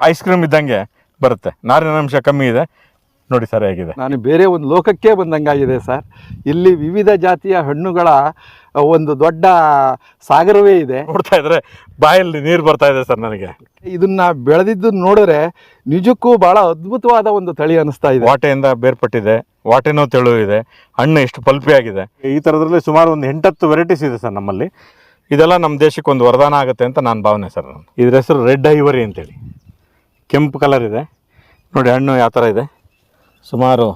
Ice cream ಇದ್ದಂಗೆ ಬರುತ್ತೆ. ನಾರಿನ ಅಂಶ ಕಮ್ಮಿ ಇದೆ. ನೋಡಿ ಸರ್ ಹೇಗಿದೆ. ನಾನು ಬೇರೆ ಒಂದು ಲೋಕಕ್ಕೆ ಬಂದಂಗಾಗಿದೆ ಸರ್. ಇಲ್ಲಿ ವಿವಿಧ ಜಾತಿಯ ಹಣ್ಣುಗಳ ಒಂದು ದೊಡ್ಡ ಸಾಗರವೇ ಇದೆ. ನೋಡ್ತಾ ಇದ್ರೆ ಬಾಯಲ್ಲಿ ನೀರು ಬರ್ತಾ ಇದೆ ಸರ್ ನನಗೆ. ಇದನ್ನ ಬೆಳೆದಿದ್ದು ನೋಡಿದ್ರೆ ನಿಜಕ್ಕೂ ಬಹಳ ಅದ್ಭುತವಾದ ಒಂದು ತಳಿ ಅನಿಸ್ತಾ ಇದೆ. ವಾಟೆಯಿಂದ ಬೇರ್ಪಟ್ಟಿದೆ. ವಾಟೆನೂ ತೆಳು ಇದೆ. ಹಣ್ಣು ಎಷ್ಟು ಪಲ್ಪಿ ಆಗಿದೆ ಈ ಥರದ್ರಲ್ಲಿ ಸುಮಾರು ಒಂದು ಎಂಟತ್ತು ವೆರೈಟೀಸ್ ಇದೆ ಸರ್ ನಮ್ಮಲ್ಲಿ. ಇದೆಲ್ಲ ನಮ್ಮ ದೇಶಕ್ಕೆ ಒಂದು ವರದಾನ ಆಗುತ್ತೆ ಅಂತ ನಾನು ಭಾವನೆ ಸರ್ ನಾನು. ಇದ್ರ ಹೆಸರು ರೆಡ್ ಐವರಿ ಅಂತೇಳಿ. ಕೆಂಪು ಕಲರ್ ಇದೆ. ನೋಡಿ ಹಣ್ಣು ಯಾವ ಥರ ಇದೆ. ಸುಮಾರು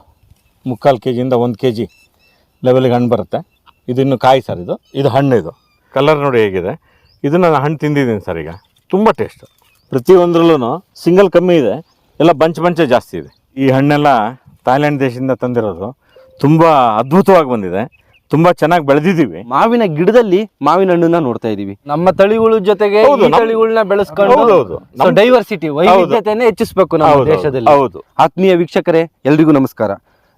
ಮುಕ್ಕಾಲು ಕೆ ಜಿಯಿಂದ ಒಂದು ಕೆ ಜಿ ಲೆವೆಲ್ಗೆ ಹಣ್ಣು ಬರುತ್ತೆ. ಇದಿನ್ನು ಕಾಯಿ ಸರ್ ಇದು. ಇದು ಹಣ್ಣು ಇದು. ಕಲರ್ ನೋಡಿ ಹೇಗಿದೆ. ಇದನ್ನು ನಾನು ಹಣ್ಣು ತಿಂದಿದ್ದೀನಿ ಸರ್ ಈಗ. ತುಂಬ ಟೇಸ್ಟು ಪ್ರತಿಯೊಂದರಲ್ಲೂ ಸಿಂಗಲ್ ಕಮ್ಮಿ ಇದೆ. ಎಲ್ಲ ಬಂಚ್ ಬಂಚೆ ಜಾಸ್ತಿ ಇದೆ. ಈ ಹಣ್ಣೆಲ್ಲ ಥಾಯ್ಲ್ಯಾಂಡ್ ದೇಶದಿಂದ ತಂದಿರೋದು ತುಂಬ ಅದ್ಭುತವಾಗಿ ಬಂದಿದೆ. ತುಂಬ ಚೆನ್ನಾಗಿ ಬೆಳೆದಿದ್ದೀವಿ. ಮಾವಿನ ಗಿಡದಲ್ಲಿ ಮಾವಿನ ಹಣ್ಣನ್ನ ನೋಡ್ತಾ ಇದೀವಿ. ನಮ್ಮ ತಳಿಗಳ ಜೊತೆಗೆ ಹೌದು, ಈ ನಮ್- ತಳಿಗಳನ್ನ ಬೆಳೆಸ್ಕೊಂಡು. ನಮ್- ಡೈವರ್ಸಿಟಿ ವೈವಿಧ್ಯತೆಯನ್ನ ಹೆಚ್ಚಿಸಬೇಕು ನಮ್ಮ ಹೌದು, ದೇಶದಲ್ಲಿ. ಹೌದು. ಆತ್ಮೀಯ ವೀಕ್ಷಕರೇ ಎಲ್ರಿಗೂ ನಮಸ್ಕಾರ.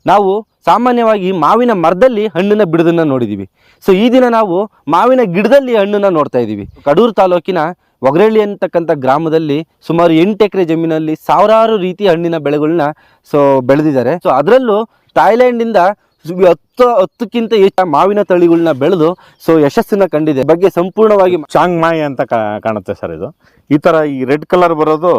ನಾವು ಸಾಮಾನ್ಯವಾಗಿ ಮಾವಿನ ಮರದಲ್ಲಿ ಹಣ್ಣನ್ನ ಬಿಡೋದನ್ನ ನೋಡಿದೀವಿ. ಸೊ ಈ ದಿನ ನಾವು ಮಾವಿನ ಗಿಡದಲ್ಲಿ ಹಣ್ಣನ್ನ ನೋಡ್ತಾ ಇದ್ದೀವಿ ಕಡೂರು ತಾಲೂಕಿನ ಒಗರಳ್ಳಿ ಅಂತಕ್ಕಂಥ ಗ್ರಾಮದಲ್ಲಿ ಸುಮಾರು ಎಂಟು ಎಕರೆ ಜಮೀನಲ್ಲಿ ಸಾವಿರಾರು ರೀತಿಯ ಹಣ್ಣಿನ ಬೆಳೆಗಳನ್ನ ಸೊ ಬೆಳೆದಿದ್ದಾರೆ. ಸೊ ಅದರಲ್ಲೂ ಥಾಯ್ಲೆಂಡ್ ಸು- ಹತ್ತು, ಹತ್ತಕ್ಕಿಂತ ಹೆಚ್ಚು ಮಾವಿನ ತಳಿಗಳನ್ನ ಬೆಳೆದು, ಸೊ, ಯಶಸ್ಸನ್ನ ಕಂಡಿದೆ. ಬಗ್ಗೆ ಸಂಪೂರ್ಣವಾಗಿ ಚಾಂಗ್ ಮಾಯಿ ಅಂತ ಕಾಣುತ್ತೆ ಸರ್ ಇದು. ಈ ಥರ ಈ ರೆಡ್ ಕಲರ್ ಬರೋದು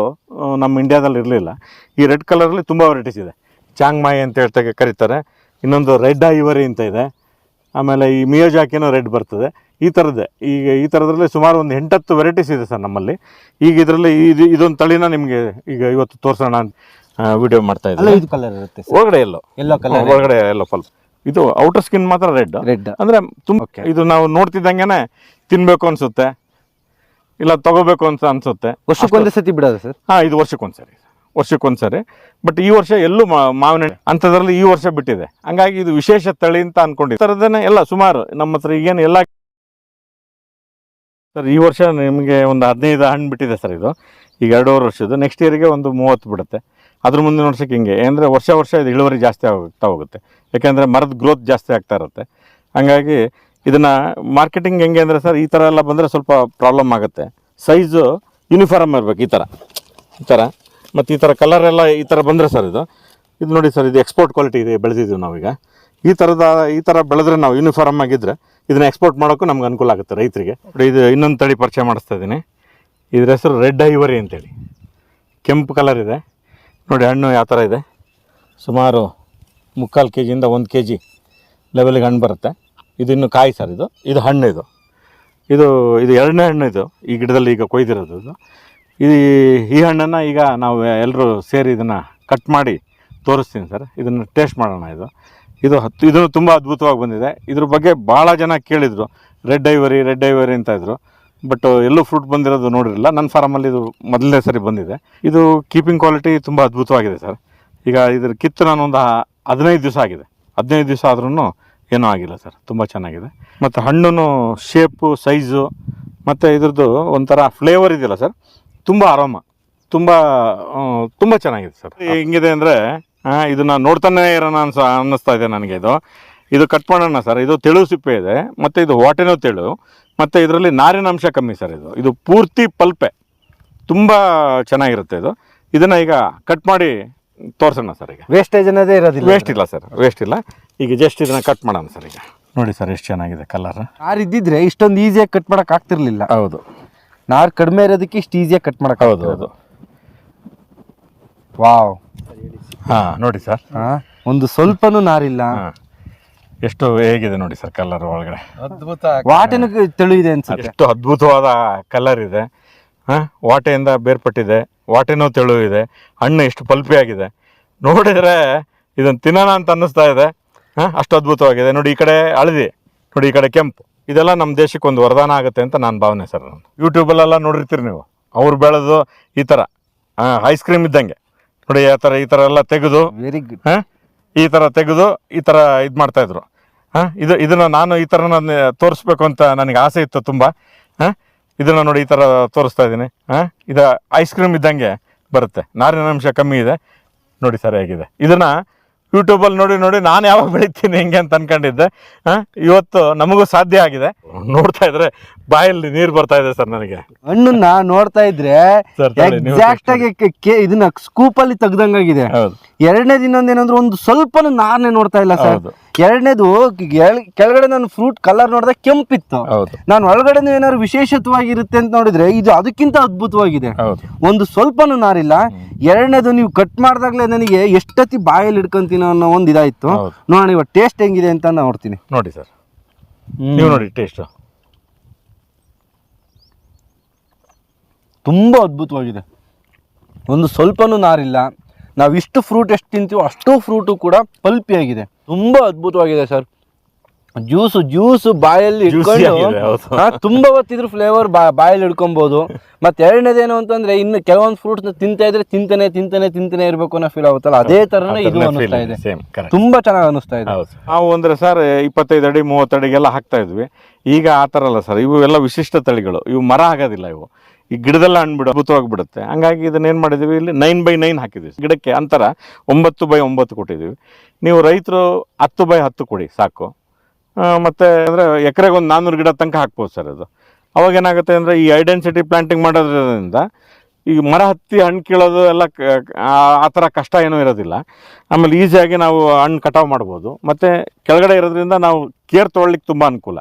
ನಮ್ಮ ಇಂಡಿಯಾದಲ್ಲಿ ಇರಲಿಲ್ಲ. ಈ ರೆಡ್ ಕಲರಲ್ಲಿ ತುಂಬ ವೆರೈಟೀಸ್ ಇದೆ. ಚಾಂಗ್ ಮಾಯಿ ಅಂತ ಹೇಳ್ತಾ ಕರೀತಾರೆ. ಇನ್ನೊಂದು ರೆಡ್ ಐವರಿ ಅಂತ ಇದೆ. ಆಮೇಲೆ ಈ ಮಿಯೋಜಾಕಿನೂ ರೆಡ್ ಬರ್ತದೆ. ಈ ಥರದ್ದೇ ಈಗ ಈ ಥರದ್ರಲ್ಲಿ ಸುಮಾರು ಒಂದು ಎಂಟತ್ತು ವೆರೈಟೀಸ್ ಇದೆ ಸರ್ ನಮ್ಮಲ್ಲಿ. ಈಗ ಇದರಲ್ಲಿ ಇದು, ಇದೊಂದು ತಳಿನ ನಿಮಗೆ ಈಗ ಇವತ್ತು ತೋರಿಸೋಣ ವಿಡಿಯೋ ಮಾಡ್ತಾ ಅಲ್ಲ ಇದ್ದಾರೆ ಇದು ಕಲರ್ ಇರುತ್ತೆ ಒಳಗಡೆ ಎಲ್ಲೋ ಎಲ್ಲೋ ಕಲರ್ ಒಳಗಡೆ ಎಲ್ಲೋ ಪಲ್ಪ್ ಇದು ಔಟರ್ ಸ್ಕಿನ್ ಮಾತ್ರ ರೆಡ್ ರೆಡ್ ಅಂದ್ರೆ ತುಂಬ ಇದು ನಾವು ನೋಡ್ತಿದ್ದಂಗೆನೆ ತಿನ್ಬೇಕು ಅನ್ಸುತ್ತೆ. ಇಲ್ಲ ತಗೋಬೇಕು ಅಂತ ಅನ್ಸುತ್ತೆ. ವರ್ಷಕ್ಕೊಂದೇ ಸತಿ ಬಿಡೋದು ಸರ್? ಹಾ ಇದು ವರ್ಷಕ್ಕೊಂದ್ಸರಿ. ವರ್ಷಕ್ಕೊಂದ್ಸರಿ. ಬಟ್ ಈ ವರ್ಷ ಎಲ್ಲೂ ಮಾವಿನ ಹಣ್ಣು ಅಂಥದ್ರಲ್ಲಿ ಈ ವರ್ಷ ಬಿಟ್ಟಿದೆ. ಹಂಗಾಗಿ ಇದು ವಿಶೇಷ ತಳಿ ಅಂತ ಅನ್ಕೊಂಡಿದ್ದೆ. ಥರದ್ದೇನೆ ಎಲ್ಲ ಸುಮಾರು ನಮ್ಮ ಹತ್ರ ಈಗೇನು ಎಲ್ಲ ಸರ್ ಈ ವರ್ಷ ನಿಮಗೆ ಒಂದು ಹದಿನೈದು ಹಣ್ಣು ಬಿಟ್ಟಿದೆ ಸರ್ ಇದು. ಈಗ ಎರಡೂವರೆ ವರ್ಷದ್ದು. ನೆಕ್ಸ್ಟ್ ಇಯರ್ಗೆ ಒಂದು ಮೂವತ್ತು ಬಿಡುತ್ತೆ. ಅದ್ರ ಮುಂದೆ ವರ್ಷಕ್ಕೆ ಹಿಂಗೆ. ಅಂದರೆ ವರ್ಷ ವರ್ಷ ಇದು ಇಳುವರಿ ಜಾಸ್ತಿ ಆಗುತ್ತಾ ಹೋಗುತ್ತೆ. ಯಾಕೆಂದರೆ ಮರದ ಗ್ರೋತ್ ಜಾಸ್ತಿ ಆಗ್ತಾ ಇರುತ್ತೆ. ಹಂಗಾಗಿ ಇದನ್ನು ಮಾರ್ಕೆಟಿಂಗ್ ಹೆಂಗೆ ಅಂದರೆ ಸರ್, ಈ ಥರ ಎಲ್ಲ ಬಂದರೆ ಸ್ವಲ್ಪ ಪ್ರಾಬ್ಲಮ್ ಆಗುತ್ತೆ. ಸೈಜು ಯೂನಿಫಾರ್ಮ್ ಇರಬೇಕು ಈ ಥರ ಈ ಥರ ಮತ್ತು ಈ ಥರ ಕಲರ್ ಎಲ್ಲ ಈ ಥರ ಬಂದರೆ ಸರ್ ಇದು. ಇದು ನೋಡಿ ಸರ್, ಇದು ಎಕ್ಸ್ಪೋರ್ಟ್ ಕ್ವಾಲಿಟಿ ಇದೆ ಬೆಳೆದಿದ್ದೀವಿ ನಾವೀಗ. ಈ ಥರದ ಈ ಥರ ಬೆಳೆದ್ರೆ ನಾವು ಯೂನಿಫಾರ್ಮ್ ಆಗಿದ್ದರೆ ಇದನ್ನು ಎಕ್ಸ್ಪೋರ್ಟ್ ಮಾಡೋಕ್ಕೂ ನಮ್ಗೆ ಅನುಕೂಲ ಆಗುತ್ತೆ ರೈತರಿಗೆ. ಇದು ಇನ್ನೊಂದು ತಳಿ ಪರಿಚಯ ಮಾಡಿಸ್ತಾ ಇದ್ದೀನಿ. ಇದ್ರ ಹೆಸರು ರೆಡ್ ಐವರಿ ಅಂತೇಳಿ. ಕೆಂಪು ಕಲರ್ ಇದೆ. ನೋಡಿ ಹಣ್ಣು ಯಾವ ಥರ ಇದೆ? ಸುಮಾರು ಮುಕ್ಕಾಲು ಕೆ ಜಿಯಿಂದ ಒಂದು ಕೆ ಜಿ ಲೆವೆಲ್ಗೆ ಹಣ್ಣು ಬರುತ್ತೆ. ಇದಿನ್ನು ಕಾಯಿ ಸರ್ ಇದು. ಇದು ಹಣ್ಣು ಇದು. ಇದು ಇದು ಎರಡನೇ ಹಣ್ಣು ಇದು. ಈ ಗಿಡದಲ್ಲಿ ಈಗ ಕೊಯ್ದಿರೋದು ಇದು. ಈ ಈ ಹಣ್ಣನ್ನು ಈಗ ನಾವು ಎಲ್ಲರೂ ಸೇರಿ ಇದನ್ನು ಕಟ್ ಮಾಡಿ ತೋರಿಸ್ತೀನಿ ಸರ್. ಇದನ್ನು ಟೇಸ್ಟ್ ಮಾಡೋಣ ಇದು. ಇದು ಹತ್ತು ಇದು ತುಂಬ ಅದ್ಭುತವಾಗಿ ಬಂದಿದೆ. ಇದ್ರ ಬಗ್ಗೆ ಭಾಳ ಜನ ಕೇಳಿದರು. ರೆಡ್ ಐವರಿ ರೆಡ್ ಐವರಿ ಅಂತ ಇದ್ರು. ಬಟ್ ಎಲ್ಲೂ ಫ್ರೂಟ್ ಬಂದಿರೋದು ನೋಡಿರಲಿಲ್ಲ ನನ್ನ ಫಾರಮಲ್ಲಿ ಇದು ಮೊದಲನೇ ಸರಿ ಬಂದಿದೆ. ಇದು ಕೀಪಿಂಗ್ ಕ್ವಾಲಿಟಿ ತುಂಬ ಅದ್ಭುತವಾಗಿದೆ ಸರ್ ಈಗ ಇದ್ರ ಕಿತ್ತು ನಾನು ಒಂದು ಹದಿನೈದು ದಿವಸ ಆಗಿದೆ. ಹದಿನೈದು ದಿವಸ ಆದ್ರೂ ಏನೂ ಆಗಿಲ್ಲ ಸರ್ ತುಂಬ ಚೆನ್ನಾಗಿದೆ. ಮತ್ತು ಹಣ್ಣು ಶೇಪು ಸೈಜು ಮತ್ತು ಇದ್ರದ್ದು ಒಂಥರ ಫ್ಲೇವರ್ ಇದೆಯಲ್ಲ ಸರ್ ತುಂಬ ಆರಾಮ. ತುಂಬ ತುಂಬ ಚೆನ್ನಾಗಿದೆ ಸರ್ ಹೆಂಗಿದೆ ಅಂದರೆ ಇದನ್ನು ನೋಡ್ತಾನೆ ಇರೋಣ ಅನ್ಸ ಅನ್ನಿಸ್ತಾ ಇದೆ ನನಗೆ ಇದು. ಇದು ಕಟ್ ಮಾಡೋಣ ಸರ್ ಇದು ತೆಳು ಸಿಪ್ಪೆ ಇದೆ. ಮತ್ತು ಇದು ಹೊಟ್ಟೆನೂ ತೆಳು. ಮತ್ತು ಇದರಲ್ಲಿ ನಾರಿನ ಅಂಶ ಕಮ್ಮಿ ಸರ್ ಇದು. ಇದು ಪೂರ್ತಿ ಪಲ್ಪೆ. ತುಂಬ ಚೆನ್ನಾಗಿರುತ್ತೆ ಇದು. ಇದನ್ನು ಈಗ ಕಟ್ ಮಾಡಿ ತೋರಿಸೋಣ ಸರ್ ಈಗ. ವೇಸ್ಟೇಜ್ ಅನ್ನೋದೇ ಇರೋದಿಲ್ಲ. ವೇಸ್ಟ್ ಇಲ್ಲ ಸರ್ ವೇಸ್ಟ್ ಇಲ್ಲ. ಈಗ ಜಸ್ಟ್ ಇದನ್ನು ಕಟ್ ಮಾಡೋಣ ಸರ್ ಈಗ. ನೋಡಿ ಸರ್ ಎಷ್ಟು ಚೆನ್ನಾಗಿದೆ ಕಲರ್ ನಾರು ಇದ್ದಿದ್ರೆ ಇಷ್ಟೊಂದು ಈಸಿಯಾಗಿ ಕಟ್ ಮಾಡೋಕೆ ಆಗ್ತಿರ್ಲಿಲ್ಲ. ಹೌದು. ನಾರು ಕಡಿಮೆ ಇರೋದಕ್ಕೆ ಇಷ್ಟು ಈಸಿಯಾಗಿ ಕಟ್ ಮಾಡೋಕೆ ಹೌದು ಹೌದು. ವಾವ್ ಹಾಂ ನೋಡಿ ಸರ್ ಒಂದು ಸ್ವಲ್ಪನೂ ನಾರಿಲ್ಲ. ಹಾಂ. ಎಷ್ಟು ಹೇಗಿದೆ ನೋಡಿ ಸರ್ ಕಲರ್ ಒಳಗಡೆ. ಅದ್ಭುತ ವಾಟೆನೂ ತೆಳುವಿದೆ ಅನ್ಸುತ್ತೆ? ಎಷ್ಟು ಅದ್ಭುತವಾದ ಕಲರ್ ಇದೆ. ಹಾಂ? ವಾಟೆಯಿಂದ ಬೇರ್ಪಟ್ಟಿದೆ. ವಾಟೆನೂ ತೆಳು ಇದೆ ಹಣ್ಣು ಎಷ್ಟು ಪಲ್ಪಿ ಆಗಿದೆ. ನೋಡಿದರೆ ಇದನ್ನು ತಿನ್ನೋಣ ಅಂತ ಅನ್ನಿಸ್ತಾ ಇದೆ. ಹಾಂ? ಅಷ್ಟು ಅದ್ಭುತವಾಗಿದೆ. ನೋಡಿ ಈ ಕಡೆ ಹಳದಿ ನೋಡಿ ಈ ಕಡೆ ಕೆಂಪು. ಇದೆಲ್ಲ ನಮ್ಮ ದೇಶಕ್ಕೆ ಒಂದು ವರದಾನ ಆಗುತ್ತೆ ಅಂತ ನಾನು ಭಾವನೆ ಸರ್ ನಾನು ಯೂಟ್ಯೂಬಲ್ಲೆಲ್ಲ ನೋಡಿರ್ತೀರಿ ನೀವು. ಅವ್ರು ಬೆಳೆದು ಈ ಥರ ಐಸ್ ಕ್ರೀಮ್ ಇದ್ದಂಗೆ. ನೋಡಿ ಆ ಥರ ಈ ಥರ ಎಲ್ಲ ತೆಗೆದು ವೆರಿ ಗುಡ್ ಹಾಂ? ಈ ಥರ ತೆಗೆದು ಈ ಥರ ಇದು ಮಾಡ್ತಾಯಿದ್ರು ಹಾಂ? ಇದು ಇದನ್ನು ನಾನು ಈ ಥರ ನಾನು ತೋರಿಸ್ಬೇಕು ಅಂತ ನನಗೆ ಆಸೆ ಇತ್ತು ತುಂಬ. ಹಾಂ? ಇದನ್ನು ನೋಡಿ ಈ ಥರ ತೋರಿಸ್ತಾ ಇದ್ದೀನಿ. ಹಾಂ? ಇದು ಐಸ್ ಕ್ರೀಮ್ ಇದ್ದಂಗೆ ಬರುತ್ತೆ. ನಾರಿನ ಅಂಶ ಕಮ್ಮಿ ಇದೆ. ನೋಡಿ ಸರಿಯಾಗಿದೆ. ಇದನ್ನ ಯೂಟ್ಯೂಬಲ್ಲಿ ನೋಡಿ ನೋಡಿ ನಾನು ಯಾವಾಗ ಬೆಳಿತೀನಿ ಹೆಂಗೆ ಅಂತ ಅನ್ಕೊಂಡಿದ್ದೆ. ಹಾಂ? ಇವತ್ತು ನಮಗೂ ಸಾಧ್ಯ ಆಗಿದೆ. ನೋಡ್ತಾ ಇದ್ರೆ ಬಾಯಲ್ಲಿ ನೀರು ಬರ್ತಾ ಇದೆ ಸರ್ ನನಗೆ. ಹಣ್ಣನ್ನ ನೋಡ್ತಾ ಇದ್ರೆ ಎಕ್ಸಾಕ್ಟ್ ಆಗಿ ಇದನ್ನ ಸ್ಕೂಪ್ ಅಲ್ಲಿ ತೆಗ್ದಂಗಾಗಿದೆ. ಎರಡನೇ ದಿನ ಏನಂದ್ರೆ ಒಂದು ಸ್ವಲ್ಪನೂ ನಾನೇ ನೋಡ್ತಾ ಇಲ್ಲ ಸರ್. ಎರಡನೇದು ಕೆಳ- ಕೆಳಗಡೆ ನಾನು ಫ್ರೂಟ್ ಕಲರ್ ನೋಡಿದ್ರೆ ಕೆಂಪಿತ್ತು. ನಾನು ಒಳಗಡೆ ಏನಾದ್ರು ವಿಶೇಷತ್ವಾಗಿರುತ್ತೆ ಅಂತ ನೋಡಿದ್ರೆ ಇದು ಅದಕ್ಕಿಂತ ಅದ್ಭುತವಾಗಿದೆ. ಒಂದು ಸ್ವಲ್ಪನೂ ನಾರಿಲ್ಲ. ಎರಡನೇದು ನೀವು ಕಟ್ ಮಾಡಿದಾಗಲೇ ನನಗೆ ಎಷ್ಟೊತ್ತಿ ಬಾಯಲ್ಲಿ ಇಡ್ಕೊಂತೀನಿ ಅನ್ನೋ ಒಂದು ಇದಾಯ್ತು. ನೋಡಿ ನೋಡೋಣ ಇವಾಗ ಟೇಸ್ಟ್ ಹೆಂಗಿದೆ ಅಂತ ನೋಡ್ತೀನಿ. ನೋಡಿ ಸರ್. ನೀವು ನೋಡಿ ಟೇಸ್ಟ್ ತುಂಬ ಅದ್ಭುತವಾಗಿದೆ. ಒಂದು ಸ್ವಲ್ಪನೂ ನಾರಿಲ್ಲ. ನಾವು ಇಷ್ಟು ಫ್ರೂಟ್ ಎಷ್ಟು ತಿಂತೀವೋ ಅಷ್ಟು ಫ್ರೂಟು ಕೂಡ ಪಲ್ಪಿಯಾಗಿದೆ. ತುಂಬ ಅದ್ಭುತವಾಗಿದೆ ಸರ್. ಜ್ಯೂಸು ಜ್ಯೂಸು ಬಾಯಲ್ಲಿ ಇಟ್ಕೊಂಡು ತುಂಬ ತುಂಬಾ ಹೊತ್ತಿದ್ರು ಫ್ಲೇವರ್ ಬಾ ಬಾಯಲ್ಲಿ ಇಟ್ಕೊಬೋದು ಮತ್ತೆ ಎರಡನೇದೇನು ಅಂತಂದ್ರೆ ಇನ್ನು ಕೆಲವೊಂದು ಫ್ರೂಟ್ಸ್ ತಿಂತಾ ಇದ್ರೆ ತಿಂತಾನೆ ತಿಂತಾನೆ ತಿಂತಾನೆ ಇರಬೇಕು ಅನ್ನೋ ಫೀಲ್ ಆಗುತ್ತಲ್ಲ? ಅದೇ ತರನೇ ಇದು ಅನಿಸ್ತಾ ಇದೆ. ತುಂಬಾ ಚೆನ್ನಾಗಿ ಅನಿಸ್ತಾ ಇದೆ. ನಾವು ಅಂದ್ರೆ ಸರ್ ಇಪ್ಪತ್ತೈದು ಅಡಿ ಮೂವತ್ತು ಅಡಿಗೆಲ್ಲ ಹಾಕ್ತಾ ಇದ್ವಿ. ಈಗ ಆ ಥರ ಅಲ್ಲ ಸರ್ ಇವು ಎಲ್ಲ ವಿಶಿಷ್ಟ ತಳಿಗಳು. ಇವು ಮರ ಆಗೋದಿಲ್ಲ ಇವು. ಈ ಗಿಡದಲ್ಲ ಅನ್ಬಿಡ ಅದ್ಭುತವಾಗಿ ಬಿಡುತ್ತೆ ಹಂಗಾಗಿ ಇದನ್ನ ಏನು ಮಾಡಿದೀವಿ? ಇಲ್ಲಿ ನೈನ್ ಬೈ ನೈನ್ ಹಾಕಿದ್ದೀವಿ ಗಿಡಕ್ಕೆ ಅಂತರ ಒಂಬತ್ತು ಬೈ ಒಂಬತ್ತು ಕೊಟ್ಟಿದ್ದೀವಿ ನೀವು ರೈತರು ಹತ್ತು ಬೈ ಹತ್ತು ಕೊಡಿ, ಸಾಕು. ಮತ್ತೆ ಅಂದರೆ ಎಕರೆಗೆ ಒಂದು ನಾನ್ನೂರು ಗಿಡ ತನಕ ಹಾಕ್ಬೋದು ಸರ್ ಅದು. ಅವಾಗ ಏನಾಗುತ್ತೆ ಅಂದರೆ ಈ ಐಡೆನ್ಸಿಟಿ ಪ್ಲಾಂಟಿಂಗ್ ಮಾಡೋದ್ರಿಂದ ಈ ಮರ ಹತ್ತಿ ಹಣ್ಣು ಕೀಳೋದು ಎಲ್ಲ ಆ ಥರ ಕಷ್ಟ ಏನೂ ಇರೋದಿಲ್ಲ. ಆಮೇಲೆ ಈಸಿಯಾಗಿ ನಾವು ಹಣ್ಣು ಕಟಾವು ಮಾಡ್ಬೋದು. ಮತ್ತು ಕೆಳಗಡೆ ಇರೋದ್ರಿಂದ ನಾವು ಕೇರ್ ತೊಗೊಳ್ಲಿಕ್ಕೆ ತುಂಬ ಅನುಕೂಲ.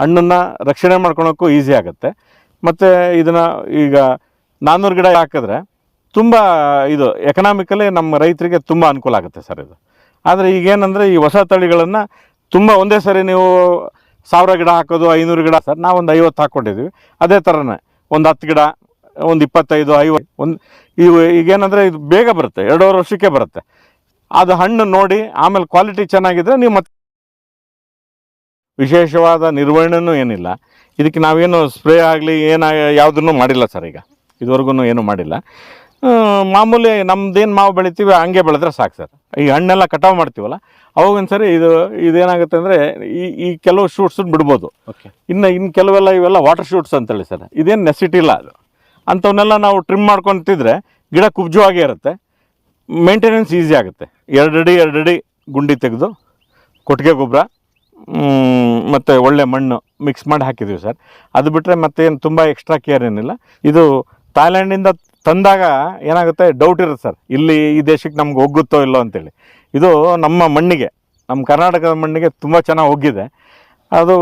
ಹಣ್ಣನ್ನು ರಕ್ಷಣೆ ಮಾಡ್ಕೊಳೋಕ್ಕೂ ಈಸಿ ಆಗುತ್ತೆ. ಮತ್ತು ಇದನ್ನು ಈಗ ನಾನ್ನೂರು ಗಿಡ ಹಾಕಿದ್ರೆ ತುಂಬ ಇದು ಎಕನಾಮಿಕಲಿ ನಮ್ಮ ರೈತರಿಗೆ ತುಂಬ ಅನುಕೂಲ ಆಗುತ್ತೆ ಸರ್ ಇದು. ಆದರೆ ಈಗೇನಂದರೆ ಈ ಹೊಸ ತಳಿಗಳನ್ನು ತುಂಬ ಒಂದೇ ಸರಿ ನೀವು ಸಾವಿರ ಗಿಡ ಹಾಕೋದು, ಐನೂರು ಗಿಡ ಸರ್, ನಾವೊಂದು ಐವತ್ತು ಹಾಕ್ಕೊಂಡಿದ್ದೀವಿ ಅದೇ ಥರನೇ ಒಂದು ಹತ್ತು ಗಿಡ, ಒಂದು ಇಪ್ಪತ್ತೈದು, ಐವತ್ತು, ಒಂದು ಇವು ಈಗೇನಂದರೆ ಇದು ಬೇಗ ಬರುತ್ತೆ, ಎರಡೂವರೆ ವರ್ಷಕ್ಕೆ ಬರುತ್ತೆ. ಅದು ಹಣ್ಣು ನೋಡಿ ಆಮೇಲೆ ಕ್ವಾಲಿಟಿ ಚೆನ್ನಾಗಿದ್ರೆ ನೀವು ಮತ್ತೆ ವಿಶೇಷವಾದ ನಿರ್ವಹಣೆನೂ ಏನಿಲ್ಲ. ಇದಕ್ಕೆ ನಾವೇನು ಸ್ಪ್ರೇ ಆಗಲಿ ಏನ ಯಾವುದನ್ನು ಮಾಡಿಲ್ಲ ಸರ್ ಈಗ. ಇದುವರೆಗೂ ಏನು ಮಾಡಿಲ್ಲ. ಮಾಮೂಲಿ ನಮ್ದೇನು ಮಾವು ಬೆಳಿತೀವಿ ಹಂಗೆ ಬೆಳೆದ್ರೆ ಸಾಕು ಸರ್. ಈ ಹಣ್ಣೆಲ್ಲ ಕಟಾವು ಮಾಡ್ತೀವಲ್ಲ ಅವಾಗ ಸರಿ ಇದು ಇದೇನಾಗುತ್ತೆ ಅಂದರೆ ಈ ಈ ಕೆಲವು ಶೂಟ್ಸ್ ಬಿಡ್ಬೋದು. ಓಕೆ ಇನ್ನು ಇನ್ನು ಕೆಲವೆಲ್ಲ ಇವೆಲ್ಲ ವಾಟರ್ ಶೂಟ್ಸ್ ಅಂತೇಳಿ ಸರ್. ಇದೇನು ನೆಸಿಟಿ ಇಲ್ಲ ಅದು. ಅಂಥವನ್ನೆಲ್ಲ ನಾವು ಟ್ರಿಮ್ ಮಾಡ್ಕೊತಿದ್ರೆ ಗಿಡ ಕುಬ್ಜವಾಗೇ ಇರುತ್ತೆ. ಮೇಂಟೆನೆನ್ಸ್ ಈಸಿ ಆಗುತ್ತೆ. ಎರಡು ಅಡಿ ಎರಡು ಅಡಿ ಗುಂಡಿ ತೆಗೆದು ಕೊಟ್ಟಿಗೆ ಗೊಬ್ಬರ ಮತ್ತು ಒಳ್ಳೆ ಮಣ್ಣು ಮಿಕ್ಸ್ ಮಾಡಿ ಹಾಕಿದ್ದೀವಿ ಸರ್. ಅದು ಬಿಟ್ಟರೆ ಮತ್ತೇನು ತುಂಬ ಎಕ್ಸ್ಟ್ರಾ ಕೇರ್ ಏನಿಲ್ಲ. ಇದು ಥಾಯ್ಲ್ಯಾಂಡಿಂದ ತಂದಾಗ ಏನಾಗುತ್ತೆ? ಡೌಟ್ ಇರುತ್ತೆ ಸರ್. ಇಲ್ಲಿ ಈ ದೇಶಕ್ಕೆ ನಮ್ಗೆ ಒಗ್ಗುತ್ತೋ ಇಲ್ಲೋ ಅಂತೇಳಿ. ಇದು ನಮ್ಮ ಮಣ್ಣಿಗೆ, ನಮ್ಮ ಕರ್ನಾಟಕದ ಮಣ್ಣಿಗೆ ತುಂಬ ಚೆನ್ನಾಗಿ ಒಗ್ಗಿದೆ. ಅದು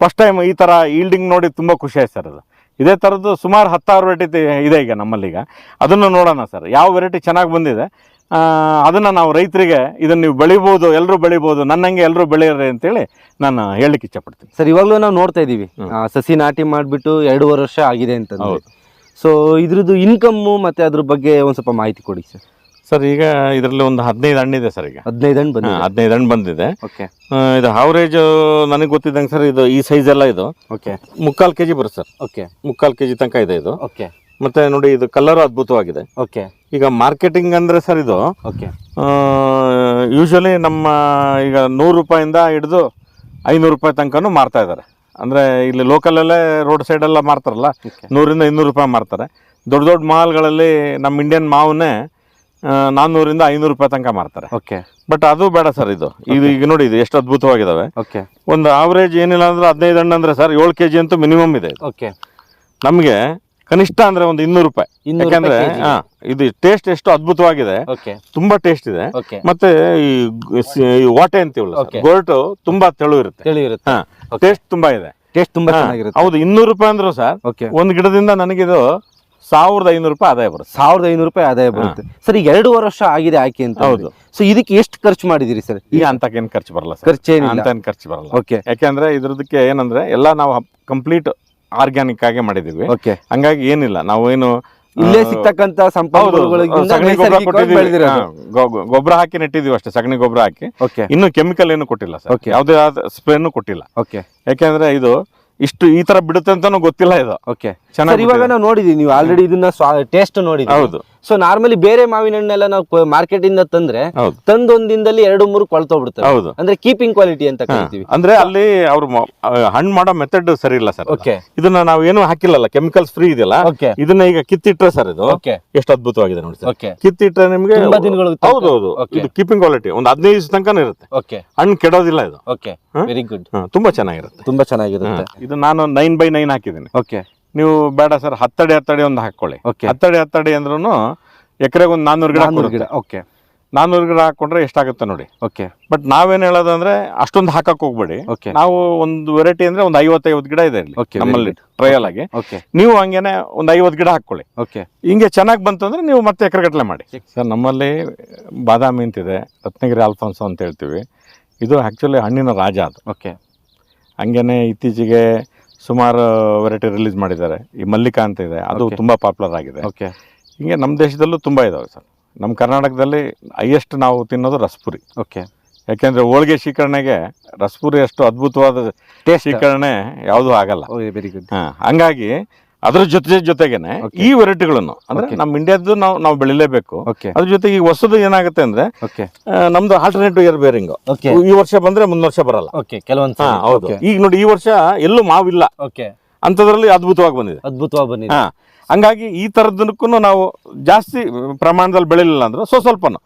ಫಸ್ಟ್ ಟೈಮ್ ಈ ಥರ ಈಲ್ಡಿಂಗ್ ನೋಡಿ ತುಂಬ ಖುಷಿ ಆಯ್ತು ಸರ್ ಅದು. ಇದೇ ಥರದ್ದು ಸುಮಾರು ಹತ್ತಾರು ವೆರೈಟಿ ಇದೆ ಈಗ ನಮ್ಮಲ್ಲೀಗ ಅದನ್ನು ನೋಡೋಣ ಸರ್. ಯಾವ ವೆರೈಟಿ ಚೆನ್ನಾಗಿ ಬಂದಿದೆ. ಅದನ್ನು ನಾವು ರೈತರಿಗೆ ಇದನ್ನು ನೀವು ಬೆಳಿಬೋದು ಎಲ್ಲರೂ ಬೆಳಿಬೋದು ನನ್ನಂಗೆ ಎಲ್ಲರೂ ಬೆಳೆಯಿರಿ ಅಂತೇಳಿ ನಾನು ಹೇಳಲಿಕ್ಕೆ ಇಷ್ಟಪಡ್ತೀನಿ ಸರ್ ಇವಾಗಲೂ ನಾವು ನೋಡ್ತಾ ಇದ್ದೀವಿ ಸಸಿ ನಾಟಿ ಮಾಡಿಬಿಟ್ಟು ಎರಡೂವರೆ ವರ್ಷ ಆಗಿದೆ ಅಂತ. ಸೊ ಇದ್ರದ್ದು ಇನ್ಕಮ್ಮು ಮತ್ತು ಅದ್ರ ಬಗ್ಗೆ ಒಂದು ಸ್ವಲ್ಪ ಮಾಹಿತಿ ಕೊಡಿ ಸರ್. ಸರ್ ಈಗ ಇದರಲ್ಲಿ ಒಂದು ಹದಿನೈದು ಹಣ್ಣಿದೆ ಸರ್ ಈಗ. ಹದಿನೈದು ಹಣ್ಣು ಬಂದಿದೆ. ಹದಿನೈದು ಹಣ್ಣು ಬಂದಿದೆ. ಓಕೆ ಇದು ಹಾವ್ರೇಜ್ ನನಗೆ ಗೊತ್ತಿದ್ದಂಗೆ ಸರ್ ಇದು ಈ ಸೈಜ್ ಎಲ್ಲ ಇದು. ಓಕೆ ಮುಕ್ಕಾಲು ಕೆ ಜಿ ಬರುತ್ತೆ ಸರ್. ಓಕೆ ಮುಕ್ಕಾಲು ಕೆ ಜಿ ತನಕ ಇದೆ ಇದು. ಓಕೆ ಮತ್ತೆ ನೋಡಿ ಇದು ಕಲರ್ ಅದ್ಭುತವಾಗಿದೆ. ಓಕೆ ಈಗ ಮಾರ್ಕೆಟಿಂಗ್ ಅಂದ್ರೆ ಸರ್ ಇದು ಓಕೆ ಯೂಶಲಿ ನಮ್ಮ ಈಗ ನೂರು ರೂಪಾಯಿಂದ ಹಿಡಿದು ಐನೂರು ರೂಪಾಯಿ ತನಕನೂ ಮಾರ್ತಾ ಇದ್ದಾರೆ. ಅಂದರೆ ಇಲ್ಲಿ ಲೋಕಲಲ್ಲೇ ರೋಡ್ ಸೈಡೆಲ್ಲ ಮಾರ್ತಾರಲ್ಲ ನೂರಿಂದ ಇನ್ನೂರು ರೂಪಾಯಿ ಮಾರ್ತಾರೆ. ದೊಡ್ಡ ದೊಡ್ಡ ಮಾಲ್ಗಳಲ್ಲಿ ನಮ್ಮ ಇಂಡಿಯನ್ ಮಾವನ್ನೇ ನಾನ್ನೂರಿಂದ ಐನೂರು ರೂಪಾಯಿ ತನಕ ಮಾರ್ತಾರೆ. ಓಕೆ ಬಟ್ ಅದು ಬೇಡ ಸರ್ ಇದು. ಇದು ಈಗ ನೋಡಿ ಇದು ಎಷ್ಟು ಅದ್ಭುತವಾಗಿದ್ದಾವೆ ಓಕೆ ಒಂದು ಆವರೇಜ್ ಏನಿಲ್ಲ ಅಂದ್ರೆ ಹದಿನೈದು ಹಣ್ಣು ಅಂದರೆ ಸರ್ ಏಳು ಕೆ ಜಿ ಅಂತೂ ಮಿನಿಮಮ್ ಇದೆ ಇದು. ಓಕೆ ನಮಗೆ ಕನಿಷ್ಠ ಅಂದ್ರೆ ಒಂದು ಇನ್ನೂರು ರೂಪಾಯಿ. ಇನ್ನೂರು ಯಾಕಂದ್ರೆ ರೂಪಾಯಿ kg ಹಾ ಇದು ಟೇಸ್ಟ್ ಎಷ್ಟು ಅದ್ಭುತವಾಗಿದೆ. ಓಕೆ ತುಂಬಾ ಟೇಸ್ಟ್ ಇದೆ. ಮತ್ತೆ ಈ ಗ್- ಸಿ- ಈ ವಾಟೆ ಅಂತೀವಲ್ಲ Okay. ಗೋಲ್ಟು ತುಂಬಾ ತೆಳು ಇರುತ್ತೆ. ಹಾ ಟೇಸ್ಟ್ ತುಂಬಾ ಇದೆ. ಟೇಸ್ಟ್ ತುಂಬಾ ಹಾ, ಚೆನ್ನಾಗಿರುತ್ತೆ. ಹೌದು ಇನ್ನೂರು ರೂಪಾಯಿ ಅಂದ್ರು ಸರ್ ಓಕೆ ಒಂದು ಗಿಡದಿಂದ ನನಗಿದು ಸಾವಿರದ ಐನೂರು ರೂಪಾಯಿ ಆದಾಯ ಬರುತ್ತೆ. ಸಾವಿರದ ಐನೂರು ರೂಪಾಯಿ ಆದಾಯ ಬರುತ್ತೆ. ಸರ್ ಈಗ ಎರಡೂವರೆ ವರ್ಷ ಆಗಿದೆ ಆಯ್ಕೆ ಅಂತ ಹೌದು. ಸೊ ಇದಕ್ಕೆ ಎಷ್ಟು ಖರ್ಚು ಮಾಡಿದಿರಿ ಸರ್? ಈಗ ಅಂತಕ್ಕೇನು ಖರ್ಚು ಬರಲ್ಲ ಸರ್. ಖರ್ಚೇನಿಲ್ಲ. ಅಂತ ಖರ್ಚು ಬರಲ್ಲ. ಓಕೆ ಯಾಕೆಂದ್ರೆ ಇದ್ರದಕ್ಕೆ ಏನಂದ್ರೆ ಎಲ್ಲ ನಾವು ಕಂಪ್ಲೀಟ್ ಆರ್ಗ್ಯಾನಿಕ್ ಆಗಿ ಮಾಡಿದೀವಿ. ಓಕೆ ಹಂಗಾಗಿ ಏನಿಲ್ಲ ನಾವೇನು ಏನು ಇಲ್ಲೇ ಸಿಗ್ತಕ್ಕಂತ ಗೊಬ್ಬರ ಹಾಕಿ ನೆಟ್ಟಿದೀವಿ ಅಷ್ಟೇ ಸಗಣಿ ಗೊಬ್ಬರ ಹಾಕಿ. ಓಕೆ ಇನ್ನು ಕೆಮಿಕಲ್ ಏನು ಕೊಟ್ಟಿಲ್ಲ ಸರ್. ಯಾವುದೇ ಸ್ಪ್ರೇನು ಕೊಟ್ಟಿಲ್ಲ. ಓಕೆ ಯಾಕೆಂದ್ರೆ ಇದು ಇಷ್ಟು ಈ ತರ ಬಿಡುತ್ತೆ ಅಂತಾನು ಗೊತ್ತಿಲ್ಲ ಇದು. ಓಕೆ ಚೆನ್ನಾಗಿ ಇವಾಗ ನಾವು ನೋಡಿದೀವಿ ನೀವು ಆಲ್ರೆಡಿ ಇದನ್ನ ಟೇಸ್ಟ್ ನೋಡಿದ್ವಿ. ಹೌದು. ಸೊ ನಾರ್ಮಲಿ ಬೇರೆ ಮಾವಿನ ಹಣ್ಣೆಲ್ಲ ನಾವು ಮಾರ್ಕೆಟ್ ಇಂದ ತಂದ್ರೆ ತಂದೊಂದಿಂದಲ್ಲಿ ದಿನದಲ್ಲಿ ಎರಡು ಮೂರು ಕೊಳ್ತೋಗ್ಬಿಡ್ತಾರೆ ಹೌದು. ಅಂದ್ರೆ ಕೀಪಿಂಗ್ ಕ್ವಾಲಿಟಿ ಅಂತ. ಕರಿತೀವಿ. ಅಂದ್ರೆ ಅಲ್ಲಿ ಅವರು ಹಣ್ಣು ಮಾಡೋ ಮೆಥಡ್ ಸರಿ ಇಲ್ಲ ಸರ್ ಓಕೆ ಇದನ್ನ ನಾವು ಏನು ಹಾಕಿಲ್ಲಲ್ಲ ಕೆಮಿಕಲ್ಸ್ ಫ್ರೀ ಇದೆಯಲ್ಲ? ಇದನ್ನ ಈಗ ಕಿತ್ತಿಟ್ರೆ ಸರ್ ಇದು ಎಷ್ಟು ಅದ್ಭುತವಾಗಿದೆ ನೋಡಿ ಸರ್. ಕಿತ್ತಿಟ್ರೆ ನಿಮ್ಗೆ ಹೌದು ಹೌದು. ಇದು ಕೀಪಿಂಗ್ ಕ್ವಾಲಿಟಿ ಒಂದು ಹದಿನೈದು ದಿವಸ ತನಕ ಇರುತ್ತೆ. ಓಕೆ ಹಣ್ಣು ಕೆಡೋದಿಲ್ಲ ಇದು. ಓಕೆ ವೆರಿ ಗುಡ್ ತುಂಬಾ ಚೆನ್ನಾಗಿರುತ್ತೆ. ತುಂಬಾ ಚೆನ್ನಾಗಿರುತ್ತೆ. ಇದು ನಾನು ನೈನ್ ಬೈ ನೈನ್ ಹಾಕಿದ್ದೀನಿ. ಓಕೆ ನೀವು ಬೇಡ ಸರ್ ಹತ್ತಡಿ ಹತ್ತಡಿ ಒಂದು ಹಾಕೊಳ್ಳಿ ಓಕೆ ಹತ್ತಡಿ ಹತ್ತಡಿ ಅಂದ್ರೂ ಎಕರೆಗೆ ಒಂದು ನಾನ್ನೂರು ಗಿಡ ಗಿಡ. ಓಕೆ ನಾನ್ನೂರು ಗಿಡ ಹಾಕೊಂಡ್ರೆ ಎಷ್ಟಾಗುತ್ತೆ ನೋಡಿ. ಓಕೆ ಬಟ್ ನಾವೇನ್ ಹೇಳೋದಂದ್ರೆ ಅಷ್ಟೊಂದು ಹಾಕಕ್ಕೆ ಹೋಗ್ಬೇಡಿ. ಓಕೆ ನಾವು ಒಂದು ವೆರೈಟಿ ಅಂದ್ರೆ ಒಂದು ಐವತ್ತೈವತ್ತು ಗಿಡ ಇದೆ ಇಲ್ಲಿ ನಮ್ಮಲ್ಲಿ ಟ್ರಯಲ್ ಆಗಿ. ಓಕೆ ನೀವು ಹಂಗೇನೆ ಒಂದು ಐವತ್ತು ಗಿಡ ಹಾಕೊಳ್ಳಿ ಓಕೆ ಹಿಂಗೆ ಚೆನ್ನಾಗಿ ಬಂತು ಅಂದ್ರೆ ನೀವು ಮತ್ತೆ ಎಕರೆಗಟ್ಟಲೆ ಮಾಡಿ. ಸರ್ ನಮ್ಮಲ್ಲಿ ಬಾದಾಮಿ ಅಂತಿದೆ ರತ್ನಗಿರಿ ಆಲ್ಫಾನ್ಸೋ ಅಂತ ಹೇಳ್ತೀವಿ. ಇದು ಆ್ಯಕ್ಚುಲಿ ಹಣ್ಣಿನ ರಾಜ ಅದು. ಓಕೆ ಹಂಗೇನೆ ಇತ್ತೀಚೆಗೆ ಸುಮಾರು ವೆರೈಟಿ ರಿಲೀಸ್ ಮಾಡಿದ್ದಾರೆ. ಈ ಮಲ್ಲಿಕಾ ಅಂತ ಇದೆ ಅದು ತುಂಬ ಪಾಪ್ಯುಲರ್ ಆಗಿದೆ. ಓಕೆ ಹಿಂಗೆ ನಮ್ಮ ದೇಶದಲ್ಲೂ ತುಂಬ ಇದಾವೆ ಸರ್. ನಮ್ಮ ಕರ್ನಾಟಕದಲ್ಲಿ ಹೈಯೆಸ್ಟ್ ನಾವು ತಿನ್ನೋದು ರಸ್ಪುರಿ. ಓಕೆ ಯಾಕೆಂದರೆ ಹೋಳಿಗೆ ಶೀಕರಣೆಗೆ ರಸ್ಪುರಿ ಅಷ್ಟು ಅದ್ಭುತವಾದ ಟೇಸ್ಟ್ ಶೀಕರಣೆ ಯಾವುದೂ ಆಗಲ್ಲ. ವೆರಿ ಗುಡ್ ಹಾ, ಹಂಗಾಗಿ ಅದ್ರ ಜೊತೆ ಜೊತೆಗೇನೆ. ಈ ವೆರೈಟಿಗಳನ್ನು ಅಂದ್ರೆ. ನಮ್ಮ ಇಂಡಿಯಾದ್ದು ನಾವು ನಾವು ಬೆಳಿಲೇಬೇಕು. ಅದ್ರ ಜೊತೆಗೆ ಈ ಹೊಸದು ಏನಾಗುತ್ತೆ ಅಂದ್ರೆ ನಮ್ದು ಆಲ್ಟರ್ನೇಟಿವ್ ಇಯರ್ ಬೇರಿಂಗ್ ಈ ವರ್ಷ ಬಂದ್ರೆ ಮುಂದ್ ವರ್ಷ ಬರಲ್ಲ. ಕೆಲವೊಂದು ಹೌದು. ಈಗ ನೋಡಿ ಈ ವರ್ಷ ಎಲ್ಲೂ ಮಾವಿಲ್ಲ. ಅಂತದ್ರಲ್ಲಿ ಅದ್ಭುತವಾಗಿ ಬಂದಿದೆ. ಅದ್ಭುತವಾಗಿ ಬಂದಿದೆ. ಹಂಗಾಗಿ ಈ ತರದಕ್ಕೂ ನಾವು ಜಾಸ್ತಿ ಪ್ರಮಾಣದಲ್ಲಿ ಬೆಳಿಲಿಲ್ಲ ಅಂದ್ರೆ ಸೊ ಸ್ವಲ್ಪನು.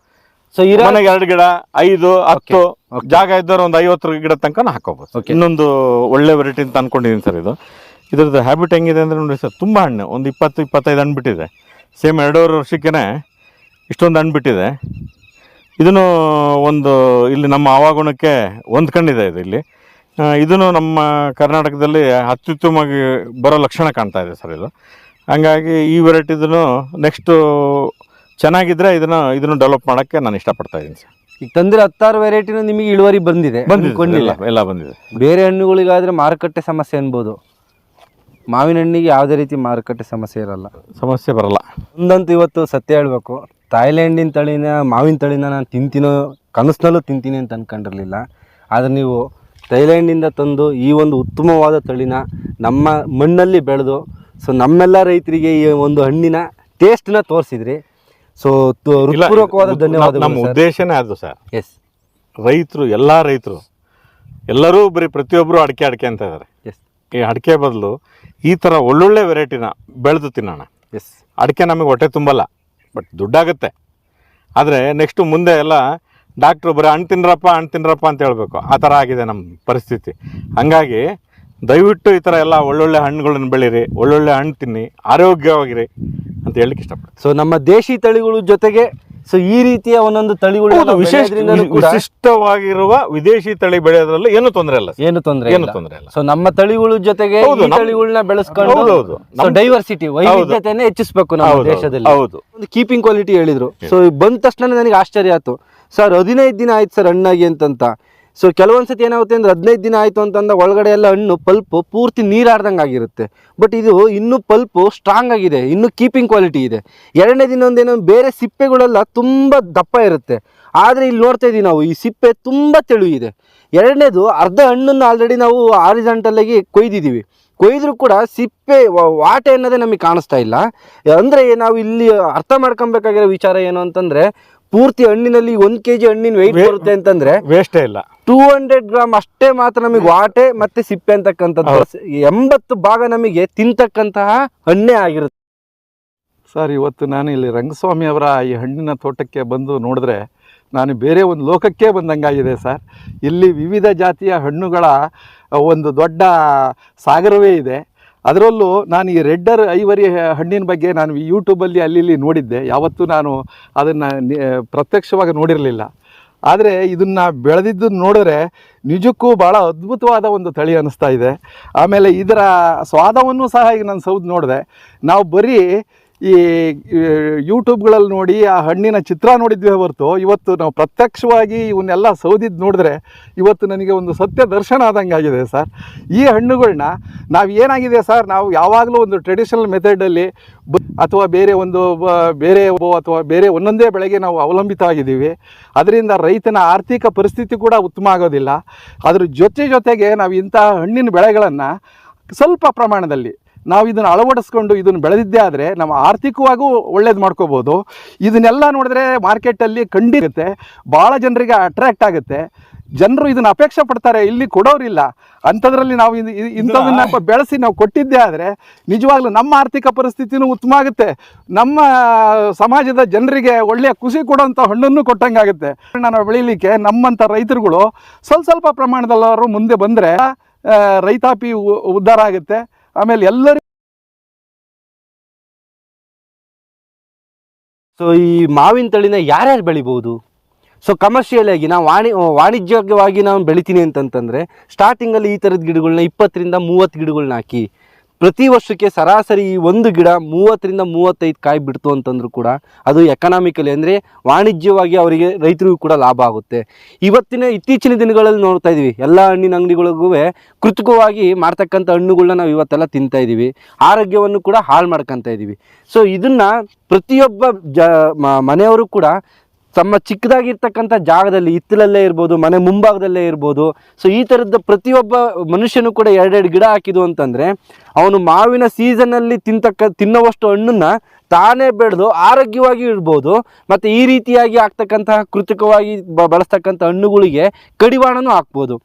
ಸೊ ಮನೆಗೆ ಎರಡು ಗಿಡ ಐದು ಹತ್ತು. ಜಾಗ ಇದ್ದವ್ರು ಒಂದು ಐವತ್ತು ಗಿಡ ತನಕ ಹಾಕೋಬಹುದು ಇನ್ನೊಂದು ಒಳ್ಳೆ ವೆರೈಟಿ ಅಂತ ಅನ್ಕೊಂಡಿದ್ದೀನಿ ಸರ್ ಇದು. ಇದ್ರದ್ದು ಹ್ಯಾಬಿಟ್ ಹೆಂಗಿದೆ ಅಂದರೆ ನೋಡಿ ಸರ್ ತುಂಬ ಹಣ್ಣು. ಒಂದು ಇಪ್ಪತ್ತು ಇಪ್ಪತ್ತೈದು ಹಣ್ಣು ಬಿಟ್ಟಿದೆ. ಸೇಮ್ ಎರಡೂವರೆ ವರ್ಷಕ್ಕೇ ಇಷ್ಟೊಂದು ಹಣ್ಣು ಬಿಟ್ಟಿದೆ. ಇದನ್ನು ಒಂದು ಇಲ್ಲಿ ನಮ್ಮ ಹವಾಗುಣಕ್ಕೆ ಹೊಂದ್ಕೊಂಡಿದೆ ಇದು ಇಲ್ಲಿ. ಇದನ್ನು ನಮ್ಮ ಕರ್ನಾಟಕದಲ್ಲಿ ಅತ್ಯುತ್ತಮವಾಗಿ ಬರೋ ಲಕ್ಷಣ ಕಾಣ್ತಾ ಇದೆ ಸರ್ ಇದು. ಹಂಗಾಗಿ ಈ ವೆರೈಟಿದನ್ನು ನೆಕ್ಸ್ಟು ಚೆನ್ನಾಗಿದ್ರೆ ಇದನ್ನು ಇದನ್ನು ಡೆವಲಪ್ ಮಾಡೋಕ್ಕೆ ನಾನು ಇಷ್ಟಪಡ್ತಾ ಇದ್ದೀನಿ ಸರ್. ಈಗ ತಂದಿರೋ ಹತ್ತಾರು ವೆರೈಟಿನೂ ನಿಮಗೆ ಇಳುವರಿ ಬಂದಿದೆ. ಎಲ್ಲ ಎಲ್ಲ ಬಂದಿದೆ. ಬೇರೆ ಹಣ್ಣುಗಳಿಗಾದರೆ ಮಾರುಕಟ್ಟೆ ಸಮಸ್ಯೆ ಅನ್ಬೋದು. ಮಾವಿನ ಹಣ್ಣಿಗೆ ಯಾವುದೇ ರೀತಿ ಮಾರುಕಟ್ಟೆ ಸಮಸ್ಯೆ ಇರಲ್ಲ. ಸಮಸ್ಯೆ ಬರಲ್ಲ. ಒಂದಂತೂ ಇವತ್ತು ಸತ್ಯ ಹೇಳ್ಬೇಕು. ಥಾಯ್ಲ್ಯಾಂಡಿನ ತಳಿನ ಮಾವಿನ ತಳಿನ ನಾನು ತಿಂತೀನೋ ಕನಸಿನಲ್ಲೂ ತಿಂತೀನಿ ಅಂತ ಅಂದ್ಕೊಂಡಿರಲಿಲ್ಲ ಆದರೆ ನೀವು ಥೈಲ್ಯಾಂಡಿಂದ ತಂದು ಈ ಒಂದು ಉತ್ತಮವಾದ ತಳಿನ ನಮ್ಮ ಮಣ್ಣಲ್ಲಿ ಬೆಳೆದು ಸೊ ನಮ್ಮೆಲ್ಲ ರೈತರಿಗೆ ಈ ಒಂದು ಹಣ್ಣಿನ ಟೇಸ್ಟ್ನ ತೋರಿಸಿದ್ರಿ. ಸೊ ಹೃತ್ಪೂರ್ವಕವಾದ ಧನ್ಯವಾದ ನಮ್ಮ ಉದ್ದೇಶನೇ ಅದು ಸರ್. ಎಸ್ ರೈತರು ಎಲ್ಲ ರೈತರು ಎಲ್ಲರೂ ಬರೀ ಪ್ರತಿಯೊಬ್ಬರು ಅಡಿಕೆ ಅಡಿಕೆ ಅಂತ ಇದ್ದಾರೆ ಈ ಅಡಿಕೆ ಬದಲು ಈ ಥರ ಒಳ್ಳೊಳ್ಳೆ ವೆರೈಟಿನ ಬೆಳೆದು ತಿನ್ನೋಣ. ಎಸ್ ಅಡಿಕೆ ನಮಗೆ ಹೊಟ್ಟೆ ತುಂಬಲ್ಲ ಬಟ್ ದುಡ್ಡಾಗುತ್ತೆ. ಆದರೆ ನೆಕ್ಸ್ಟು ಮುಂದೆ ಎಲ್ಲ ಡಾಕ್ಟ್ರು ಬರೀ ಹಣ್ಣು ತಿನ್ರಪ್ಪ ಹಣ್ಣು ತಿನ್ರಪ್ಪ ಅಂತ ಹೇಳಬೇಕು. ಆ ಥರ ಆಗಿದೆ ನಮ್ಮ ಪರಿಸ್ಥಿತಿ. ಹಂಗಾಗಿ ದಯವಿಟ್ಟು ಈ ಥರ ಎಲ್ಲ ಒಳ್ಳೊಳ್ಳೆ ಹಣ್ಣುಗಳನ್ನು ಬೆಳೀರಿ ಒಳ್ಳೊಳ್ಳೆ ಹಣ್ಣು ತಿನ್ನಿ ಆರೋಗ್ಯವಾಗಿರಿ ಅಂತ ಹೇಳಲಿಕ್ಕೆ ಇಷ್ಟಪಡ್ತೀನಿ. ಸೊ ನಮ್ಮ ದೇಶಿ ತಳಿಗಳ ಜೊತೆಗೆ ಸೊ ಈ ರೀತಿಯ ಒಂದೊಂದು ತಳಿಗಳು ವಿಶೇಷ ವಿಶಿಷ್ಟವಾಗಿರುವ ವಿದೇಶಿ ತಳಿ ಬೆಳೆಯೋದ್ರಲ್ಲಿ ಏನು ತೊಂದರೆ ಇಲ್ಲ ಏನು ತೊಂದರೆ ಏನು ತೊಂದರೆ ಇಲ್ಲ. ಸೊ ನಮ್ಮ ತಳಿಗಳ ಜೊತೆಗೆ ತಳಿಗಳನ್ನ ಬೆಳೆಸ್ಕೊಂಡು ಡೈವರ್ಸಿಟಿ ವೈವಿಧ್ಯತೆಯನ್ನ ಹೆಚ್ಚಿಸಬೇಕು ನಮ್ಮ ದೇಶದಲ್ಲಿ. ಹೌದು. ಒಂದು ಕೀಪಿಂಗ್ ಕ್ವಾಲಿಟಿ ಹೇಳಿದ್ರು. ಸೊ ಬಂದ ತಕ್ಷಣ ನನಗೆ ಆಶ್ಚರ್ಯ ಆಯ್ತು. ಸರ್ ಹದಿನೈದು ದಿನ ಆಯ್ತು ಸರ್ ಹಣ್ಣಾಗಿ ಅಂತಂತ. ಸೊ ಕೆಲವೊಂದ್ಸತಿ ಏನಾಗುತ್ತೆ ಅಂದ್ರೆ ಹದಿನೈದು ದಿನ ಆಯ್ತು ಅಂತಂದ ಒಳಗಡೆ ಎಲ್ಲ ಹಣ್ಣು ಪಲ್ಪು ಪೂರ್ತಿ ನೀರಾಡ್ದಂಗೆ ಆಗಿರುತ್ತೆ ಬಟ್ ಇದು ಇನ್ನೂ ಪಲ್ಪು ಸ್ಟ್ರಾಂಗ್ ಆಗಿದೆ ಇನ್ನೂ ಕೀಪಿಂಗ್ ಕ್ವಾಲಿಟಿ ಇದೆ. ಎರಡನೇ ದಿನ ಒಂದೇನೋ ಬೇರೆ ಸಿಪ್ಪೆಗಳೆಲ್ಲ ತುಂಬ ದಪ್ಪ ಇರುತ್ತೆ. ಆದರೆ ಇಲ್ಲಿ ನೋಡ್ತಾ ಇದೀವಿ ನಾವು ಈ ಸಿಪ್ಪೆ ತುಂಬ ತೆಳು ಇದೆ ಎರಡನೇದು ಅರ್ಧ ಹಣ್ಣನ್ನು ಆಲ್ರೆಡಿ ನಾವು ಆರಿಜೆಂಟಲ್ಲಾಗಿ ಕೊಯ್ದಿದ್ದೀವಿ. ಕೊಯ್ದರೂ ಕೂಡ ಸಿಪ್ಪೆ ವಾಟೆ ಅನ್ನೋದೇ ನಮಗೆ ಕಾಣಿಸ್ತಾ ಇಲ್ಲ. ಅಂದರೆ ನಾವು ಇಲ್ಲಿ ಅರ್ಥ ಮಾಡ್ಕೊಬೇಕಾಗಿರೋ ವಿಚಾರ ಏನು ಅಂತಂದ್ರೆ ಪೂರ್ತಿ ಹಣ್ಣಿನಲ್ಲಿ ಒಂದು ಕೆ ಜಿ ಹಣ್ಣಿನ ವೆಯ್ಟ್ ಬರುತ್ತೆ ಅಂತಂದ್ರೆ ವೇಸ್ಟೇ ಇಲ್ಲ. ಟೂ ಹಂಡ್ರೆಡ್ ಗ್ರಾಮ್ ಅಷ್ಟೇ ಮಾತ್ರ ನಮಗೆ ವಾಟೆ ಮತ್ತೆ ಸಿಪ್ಪೆ ಅಂತಕ್ಕಂಥದ್ದು ಎಂಬತ್ತು ಭಾಗ ನಮಗೆ ತಿಂತಕ್ಕಂತಹ ಹಣ್ಣೇ ಆಗಿರುತ್ತೆ. ಸರ್ ಇವತ್ತು ನಾನು ಇಲ್ಲಿ ರಂಗಸ್ವಾಮಿ ಅವರ ಈ ಹಣ್ಣಿನ ತೋಟಕ್ಕೆ ಬಂದು ನೋಡಿದ್ರೆ ನಾನು ಬೇರೆ ಒಂದು ಲೋಕಕ್ಕೆ ಬಂದಂಗಾಗಿದೆ ಸರ್. ಇಲ್ಲಿ ವಿವಿಧ ಜಾತಿಯ ಹಣ್ಣುಗಳ ಒಂದು ದೊಡ್ಡ ಸಾಗರವೇ ಇದೆ. ಅದರಲ್ಲೂ ನಾನು ಈ ರೆಡ್ಡರ್ ಐವರಿ ಹಣ್ಣಿನ ಬಗ್ಗೆ ನಾನು ಯೂಟ್ಯೂಬಲ್ಲಿ ಅಲ್ಲಿ ನೋಡಿದ್ದೆ. ಯಾವತ್ತೂ ನಾನು ಅದನ್ನು ಪ್ರತ್ಯಕ್ಷವಾಗಿ ನೋಡಿರಲಿಲ್ಲ. ಆದರೆ ಇದನ್ನು ಬೆಳೆದಿದ್ದು ನೋಡಿದ್ರೆ ನಿಜಕ್ಕೂ ಭಾಳ ಅದ್ಭುತವಾದ ಒಂದು ತಳಿ ಅನ್ನಿಸ್ತಾ ಇದೆ. ಆಮೇಲೆ ಇದರ ಸ್ವಾದವನ್ನು ಸಹ ಈಗ ನಾನು ಸೌದು ನೋಡಿದೆ. ನಾವು ಬರೀ ಈ ಯೂಟ್ಯೂಬ್ಗಳಲ್ಲಿ ನೋಡಿ, ಆ ಹಣ್ಣಿನ ಚಿತ್ರ ನೋಡಿದ್ವಿ ಹೊರತು. ಇವತ್ತು ನಾವು ಪ್ರತ್ಯಕ್ಷವಾಗಿ ಇವನ್ನೆಲ್ಲ ಸೌದಿದ್ದು ನೋಡಿದ್ರೆ ಇವತ್ತು ನನಗೆ ಒಂದು ಸತ್ಯ ದರ್ಶನ ಆದಂಗೆ ಆಗಿದೆ ಸರ್. ಈ ಹಣ್ಣುಗಳನ್ನ ನಾವು ಏನಾಗಿದೆ ಸರ್, ನಾವು ಯಾವಾಗಲೂ ಒಂದು ಟ್ರೆಡಿಷನಲ್ ಮೆಥಡಲ್ಲಿ ಅಥವಾ ಬೇರೆ ಒಂದು ಬೇರೆ ಅಥವಾ ಬೇರೆ ಒಂದೊಂದೇ ಬೆಳೆಗೆ ನಾವು ಅವಲಂಬಿತ ಆಗಿದ್ದೀವಿ. ಅದರಿಂದ ರೈತನ ಆರ್ಥಿಕ ಪರಿಸ್ಥಿತಿ ಕೂಡ ಉತ್ತಮ ಆಗೋದಿಲ್ಲ. ಅದ್ರ ಜೊತೆ ಜೊತೆಗೆ ನಾವು ಇಂಥ ಹಣ್ಣಿನ ಬೆಳೆಗಳನ್ನು ಸ್ವಲ್ಪ ಪ್ರಮಾಣದಲ್ಲಿ ನಾವು ಇದನ್ನು ಅಳವಡಿಸ್ಕೊಂಡು ಇದನ್ನು ಬೆಳೆದಿದ್ದೇ ಆದರೆ ನಮ್ಮ ಆರ್ಥಿಕವಾಗೂ ಒಳ್ಳೇದು ಮಾಡ್ಕೋಬೋದು. ಇದನ್ನೆಲ್ಲ ನೋಡಿದ್ರೆ ಮಾರ್ಕೆಟಲ್ಲಿ ಕಂಡಿರುತ್ತೆ ಭಾಳ ಜನರಿಗೆ ಅಟ್ರಾಕ್ಟ್ ಆಗುತ್ತೆ. ಜನರು ಇದನ್ನು ಅಪೇಕ್ಷೆ ಪಡ್ತಾರೆ ಇಲ್ಲಿ ಕೊಡೋರಿಲ್ಲ ಅಂಥದ್ರಲ್ಲಿ ನಾವು ಇಂಥದನ್ನ ಬೆಳೆಸಿ ನಾವು ಕೊಟ್ಟಿದ್ದೇ ಆದರೆ ನಿಜವಾಗ್ಲೂ ನಮ್ಮ ಆರ್ಥಿಕ ಪರಿಸ್ಥಿತಿನೂ ಉತ್ತಮ ಆಗುತ್ತೆ. ನಮ್ಮ ಸಮಾಜದ ಜನರಿಗೆ ಒಳ್ಳೆಯ ಖುಷಿ ಕೊಡೋಂಥ ಹಣ್ಣನ್ನು ಕೊಟ್ಟಂಗಾಗುತ್ತೆ ನಾವು ಬೆಳೀಲಿಕ್ಕೆ ನಮ್ಮಂಥ ರೈತರುಗಳು ಸ್ವಲ್ಪ ಸ್ವಲ್ಪ ಪ್ರಮಾಣದಲ್ಲವರು ಮುಂದೆ ಬಂದರೆ ರೈತಾಪಿ ಉದ್ಧಾರ ಆಗುತ್ತೆ. ಆಮೇಲೆ ಎಲ್ಲರಿಗೂ ಸೊ ಈ ಮಾವಿನ ತಳಿನ ಯಾರ್ಯಾರು ಬೆಳಿಬೋದು? ಸೊ ಕಮರ್ಷಿಯಲ್ ಆಗಿ ನಾವು ವಾಣಿ, ವಾಣಿಜ್ಯವಾಗಿ ನಾವು ಬೆಳಿತೀನಿ ಅಂತಂತಂದರೆ ಸ್ಟಾರ್ಟಿಂಗಲ್ಲಿ ಈ ಥರದ ಗಿಡಗಳನ್ನ ಇಪ್ಪತ್ತರಿಂದ ಮೂವತ್ತು ಗಿಡಗಳನ್ನ ಹಾಕಿ ಪ್ರತಿ ವರ್ಷಕ್ಕೆ ಸರಾಸರಿ ಈ ಒಂದು ಗಿಡ ಮೂವತ್ತರಿಂದ ಮೂವತ್ತೈದು ಕಾಯಿ ಬಿಡ್ತು ಅಂತಂದ್ರೂ ಕೂಡ ಅದು ಎಕನಾಮಿಕಲಿ ಅಂದರೆ ವಾಣಿಜ್ಯವಾಗಿ ಅವರಿಗೆ ರೈತರಿಗೂ ಕೂಡ ಲಾಭ ಆಗುತ್ತೆ. ಇವತ್ತಿನ ಇತ್ತೀಚಿನ ದಿನಗಳಲ್ಲಿ ನೋಡ್ತಾ ಇದ್ದೀವಿ ಎಲ್ಲ ಹಣ್ಣಿನ ಅಂಗಡಿಗಳಿಗೂ ಕೃತಕವಾಗಿ ಮಾಡ್ತಕ್ಕಂಥ ಹಣ್ಣುಗಳನ್ನ ನಾವು ಇವತ್ತೆಲ್ಲ ತಿಂತಾ ಇದ್ದೀವಿ ಆರೋಗ್ಯವನ್ನು ಕೂಡ ಹಾಳು ಮಾಡ್ಕೊತಾ ಇದ್ದೀವಿ ಸೊ ಇದನ್ನು ಪ್ರತಿಯೊಬ್ಬ ಜ ಮನೆಯವರು ಕೂಡ ತಮ್ಮ ಚಿಕ್ಕದಾಗಿರ್ತಕ್ಕಂಥ ಜಾಗದಲ್ಲಿ ಹಿತ್ತಲಲ್ಲೇ ಇರ್ಬೋದು, ಮನೆ ಮುಂಭಾಗದಲ್ಲೇ ಇರ್ಬೋದು ಸೊ ಈ ಥರದ್ದು ಪ್ರತಿಯೊಬ್ಬ ಮನುಷ್ಯನು ಕೂಡ ಎರಡೆರಡು ಗಿಡ ಹಾಕಿದ್ವು ಅಂತಂದರೆ, ಅವನು ಮಾವಿನ ಸೀಸನ್ನಲ್ಲಿ ತಿಂತಕ್ಕ, ತಿನ್ನುವಷ್ಟು ಹಣ್ಣನ್ನು ತಾನೇ ಬೆಳೆದು ಆರೋಗ್ಯವಾಗಿ ಇಡ್ಬೋದು, ಮತ್ತು ಈ ರೀತಿಯಾಗಿ ಆಗ್ತಕ್ಕಂತಹ ಕೃತಕವಾಗಿ ಬಳಸ್ತಕ್ಕಂಥ ಹಣ್ಣುಗಳಿಗೆ ಕಡಿವಾಣನೂ ಹಾಕ್ಬೋದು.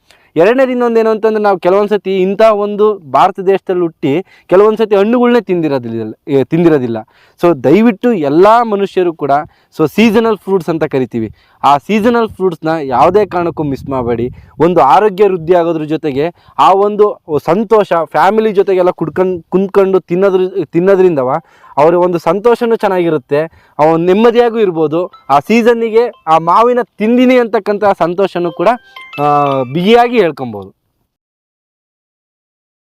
ಎರಡನೇದು ಏನು ಅಂತಂದ್ರೆ ನಾವು ಕೆಲವೊಂದು ಸತಿ ಇಂಥ ಒಂದು ಭಾರತ ದೇಶದಲ್ಲಿ ಹುಟ್ಟಿ ಕೆಲವೊಂದು ಸತಿ ಹಣ್ಣುಗಳನ್ನೇ ತಿಂದಿರೋದಿಲ್ಲ ತಿಂದಿರೋದಿಲ್ಲ. ಸೊ ದಯವಿಟ್ಟು ಎಲ್ಲ ಮನುಷ್ಯರು ಕೂಡ ಸೊ ಸೀಸನಲ್ ಫ್ರೂಟ್ಸ್ ಅಂತ ಕರಿತೀವಿ. ಆ ಸೀಸನಲ್ ಫ್ರೂಟ್ಸ್ನ ಯಾವುದೇ ಕಾರಣಕ್ಕೂ ಮಿಸ್ ಮಾಡಬೇಡಿ. ಒಂದು ಆರೋಗ್ಯ ವೃದ್ಧಿ ಆಗೋದ್ರ ಜೊತೆಗೆ ಆ ಒಂದು ಸಂತೋಷ ಫ್ಯಾಮಿಲಿ ಜೊತೆಗೆಲ್ಲ ಕುಡ್ಕೊಂಡು, ಕುಂತ್ಕೊಂಡು ತಿನ್ನೋದ್ರ, ತಿನ್ನೋದ್ರಿಂದವ ಅವರ ಒಂದು ಸಂತೋಷನೂ ಚೆನ್ನಾಗಿರುತ್ತೆ. ಅವನು ನೆಮ್ಮದಿಯಾಗೂ ಇರ್ಬೋದು. ಆ ಸೀಸನ್ನಿಗೆ ಆ ಮಾವಿನ ತಿಂದಿನಿ ಅಂತಕ್ಕಂಥ ಸಂತೋಷನೂ ಕೂಡ ಬಿಗಿಯಾಗಿ ಹೇಳ್ಕೊಬೋದು.